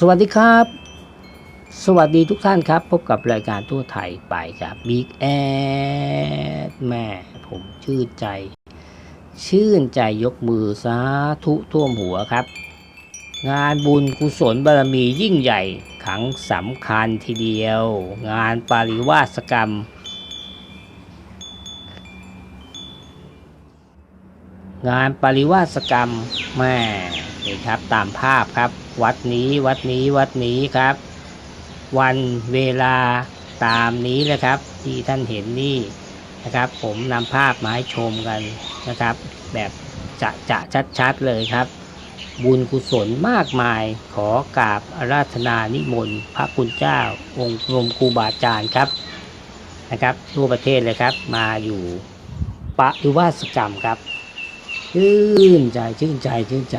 สวัสดีครับ สวัสดีทุกท่านครับ พบกับรายการทั่วไทยไปครับบิ๊กแอดแม่ผมชื่นใจ ชื่นใจยกมือสาธุท่วมหัวครับ งานบุญกุศลบารมียิ่งใหญ่ครั้งสำคัญทีเดียว งานปาริวาสกรรมงานปริวาสกรรมแม่ นี่ครับตามภาพครับ วัดนี้วัดนี้วัดนี้ครับ วันเวลาตามนี้เลยครับ ที่ท่านเห็นนี่นะครับ ผมนำภาพมาให้ชมกันนะครับ แบบจะจะชัดๆเลยครับ บุญกุศลมากมายขอกราบอาราธนานิมนต์พระคุณเจ้า องค์รมครูบาอาจารย์ครับนะครับทั่วประเทศเลยครับ มาอยู่ปริวาสกรรมครับชื่นใจชื่นใจชื่นใจ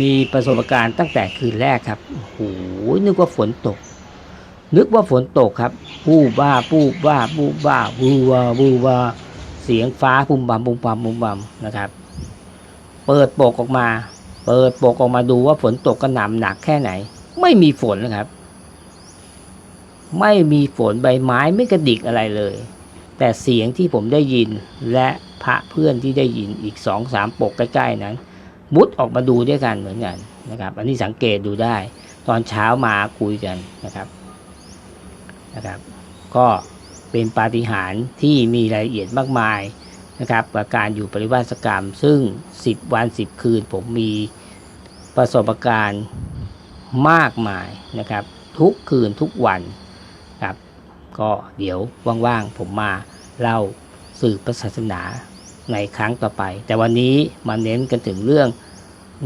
มีประสบการณ์ตั้งแต่คืนแรกครับโอ้โหนึกว่าฝนตก นึกว่าฝนตกครับปูบ้าปูบ้าปูบ้าบูวาบูวาเสียงฟ้าบุมบัมบุมบัมบุมบัมนะครับ เปิดปกออกมา เปิดปกออกมาดูว่าฝนตกกระหน่ำหนักแค่ไหน ไม่มีฝนนะครับ ไม่มีฝนใบไม้ไม่กระดิกอะไรเลย แต่เสียงที่ผมได้ยินและพระเพื่อนที่ได้ยินอีกสองสามปกใกล้ๆนั้น มุดออกมาดูด้วยกันเหมือนกันนะครับ อันนี้สังเกตดูได้ ตอนเช้ามาคุยกันนะครับนะครับ ก็เป็นปาฏิหาริย์ที่มีรายละเอียดมากมายนะครับกับการอยู่ปริวาสกรรม ซึ่ง 10 วัน 10 คืน ผมมีประสบการณ์มากมายนะครับ ทุกคืนทุกวันครับ ก็เดี๋ยวว่างๆผมมาเล่าสื่อพระศาสนา ในครั้งต่อไป แต่วันนี้มาเน้นกันถึงเรื่อง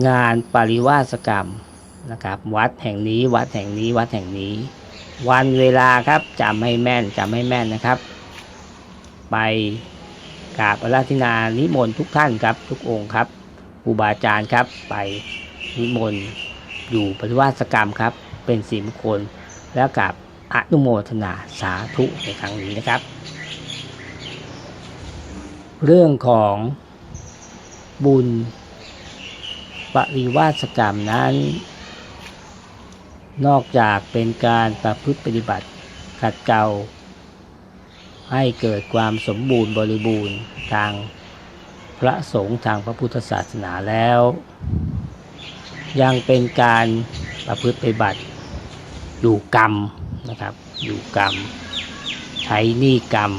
งานปริวาสกรรมนะครับ วัดแห่งนี้วัดแห่งนี้วัดแห่งนี้ วันเวลาครับจำให้แม่นจำให้แม่นนะครับ ไปกราบอาราธนานิมนต์ทุกท่านครับ ทุกองค์ครับครูบาอาจารย์ครับ ไปนิมนต์อยู่ปริวาสกรรมครับ เป็นสีมงคลแล้วกับอนุโมทนาสาธุในครั้งนี้นะครับ เรื่องของบุญปริวาสกรรมนั้น นอกจากเป็นการประพฤติปฏิบัติขัดเกลาให้เกิดความสมบูรณ์บริบูรณ์ทางพระสงฆ์ทางพระพุทธศาสนาแล้ว ยังเป็นการประพฤติปฏิบัติอยู่กรรมนะครับอยู่กรรม ใช้หนี้กรรม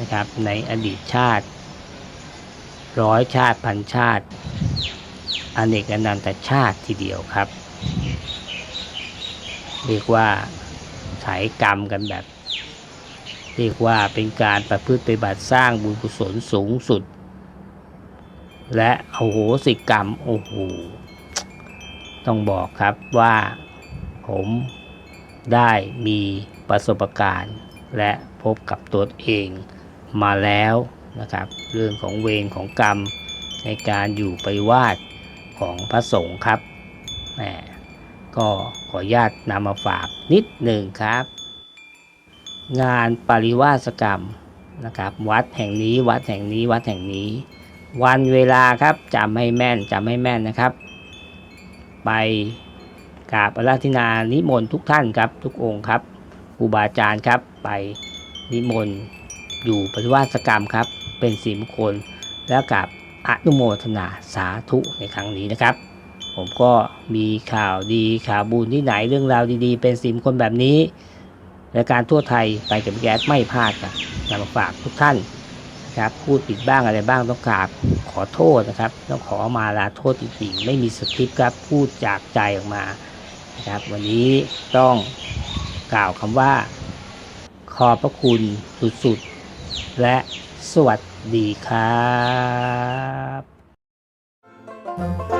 นะครับในอดีตชาติ ร้อยชาติพันชาติอเนกอนันตชาติทีเดียวครับ เรียกว่าไถกรรมกันแบบ เรียกว่าเป็นการประพฤติปฏิบัติสร้างบุญกุศลสูงสุด และโอ้โหสิกรรมโอ้โหต้องบอกครับว่าผมได้มีประสบการณ์ และพบกับตัวเองมาแล้ว นะครับ เรื่องของเวรของกรรมในการอยู่ไปวาสของพระสงฆ์ครับแหมก็ขออนุญาตนำมาฝากนิดหนึ่งครับ งานปริวาสกรรมนะครับ วัดแห่งนี้วัดแห่งนี้วัดแห่งนี้ วันเวลาครับจำให้แม่นจำให้แม่นนะครับ ไปกราบอาราธนานิมนต์ทุกท่านครับ ทุกองค์ครับครูบาอาจารย์ครับไปนิมนต์อยู่ปฏิวาสกรรมครับ เป็นสีมงคล แล้วกับอนุโมทนาสาธุในครั้งนี้นะครับ ผมก็มีข่าวดีข่าวบุญที่ไหนเรื่องราวดีๆ เป็นสีมงคลแบบนี้รายการทั่วไทยไปกับแก๊สไม่พลาดครับนำมาฝากทุกท่านนะครับพูดผิดบ้างอะไรบ้างต้องกราบขอโทษนะครับต้องขอมาลาโทษจริงๆไม่มีสคริปต์ครับพูดจากใจออกมานะครับ วันนี้ต้องกล่าวคำว่า ขอบพระคุณสุดๆและ สวัสดีครับ